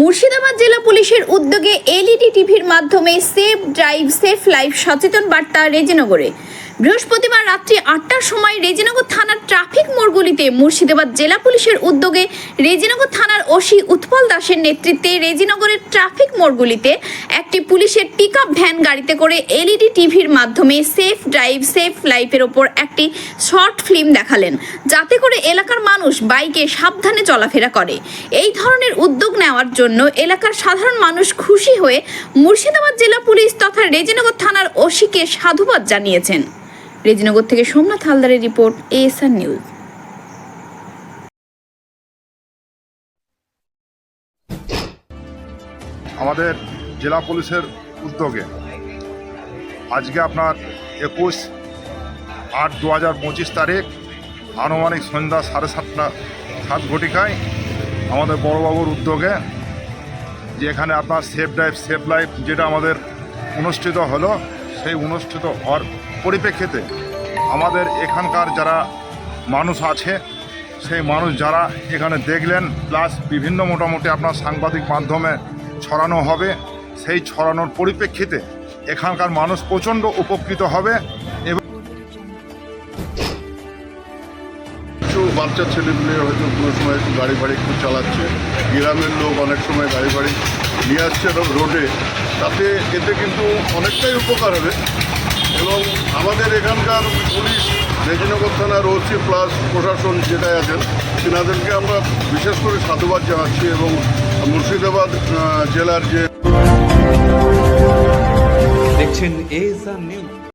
মুর্শিদাবাদ জেলা পুলিশের উদ্যোগে এলইডি টিভির মাধ্যমে সেফ ড্রাইভ, সেফ লাইফ সচেতন বার্তা রেজিনগরে। বৃহস্পতিবার রাত্রি আটটার সময় রেজিনগর থানার ট্রাফিক মোড়গুলিতে মুর্শিদাবাদ জেলা পুলিশের উদ্যোগে রেজিনগর থানার ওসি উৎপল দাসের নেতৃত্বে রেজিনগরের ট্রাফিক মোড়গুলিতে একটি পুলিশের পিক ভ্যান গাড়িতে করে এলইডি টিভির মাধ্যমে সেফ ড্রাইভ সেফ লাইফের ওপর একটি শর্ট ফিল্ম দেখালেন। যাতে করে এলাকার মানুষ বাইকে সাবধানে চলাফেরা করে। এই ধরনের উদ্যোগ নেওয়ার জন্য এলাকার সাধারণ মানুষ খুশি হয়ে মুর্শিদাবাদ জেলা পুলিশ তথা রেজিনগর থানার ওসিকে সাধুবাদ জানিয়েছেন। রেজিনগর থেকে সোমনাথ হালদারের রিপোর্ট এএসআর নিউজ আমাদের জেলা পুলিশের উদ্যোগে। আজকে আপনার একুশ আট দু হাজার পঁচিশ তারিখ, আনুমানিক সন্ধ্যা সাড়ে সাতটা, সাত ঘটিকায় আমাদের বড়বাবুর উদ্যোগে যে এখানে আপনার সেফ ড্রাইভ, সেফ লাইফ যেটা আমাদের অনুষ্ঠিত হলো, সেই অনুষ্ঠিত হওয়ার পরিপ্রেক্ষিতে আমাদের এখানকার যারা মানুষ আছে, সেই মানুষ যারা এখানে দেখলেন, প্লাস বিভিন্ন মোটামুটি আপনার সাংবাদিক মাধ্যমে ছড়ানো হবে সেই ছড়ানোর পরিপ্রেক্ষিতে এখানকার মানুষ প্রচণ্ড উপকৃত হবে এবং কিছু বাচ্চা ছেলেগুলো হয়তো কোনো সময় একটু গাড়ি ফাড়ি একটু চালাচ্ছে। গ্রামের লোক অনেক সময় গাড়ি ফাড়ি নিয়ে আসছে রোডে। তাতে এতে কিন্তু অনেকটাই উপকার হবে এবং আমাদের এখানকার পুলিশ রেজিনগর থানার ওসি প্লাস প্রশাসন যেটাই আছেন, তেনাদেরকে আমরা বিশেষ করে সাধুবাদ জানাচ্ছি এবং মুর্শিদাবাদ জেলার যে দেখছেন এ নিউজ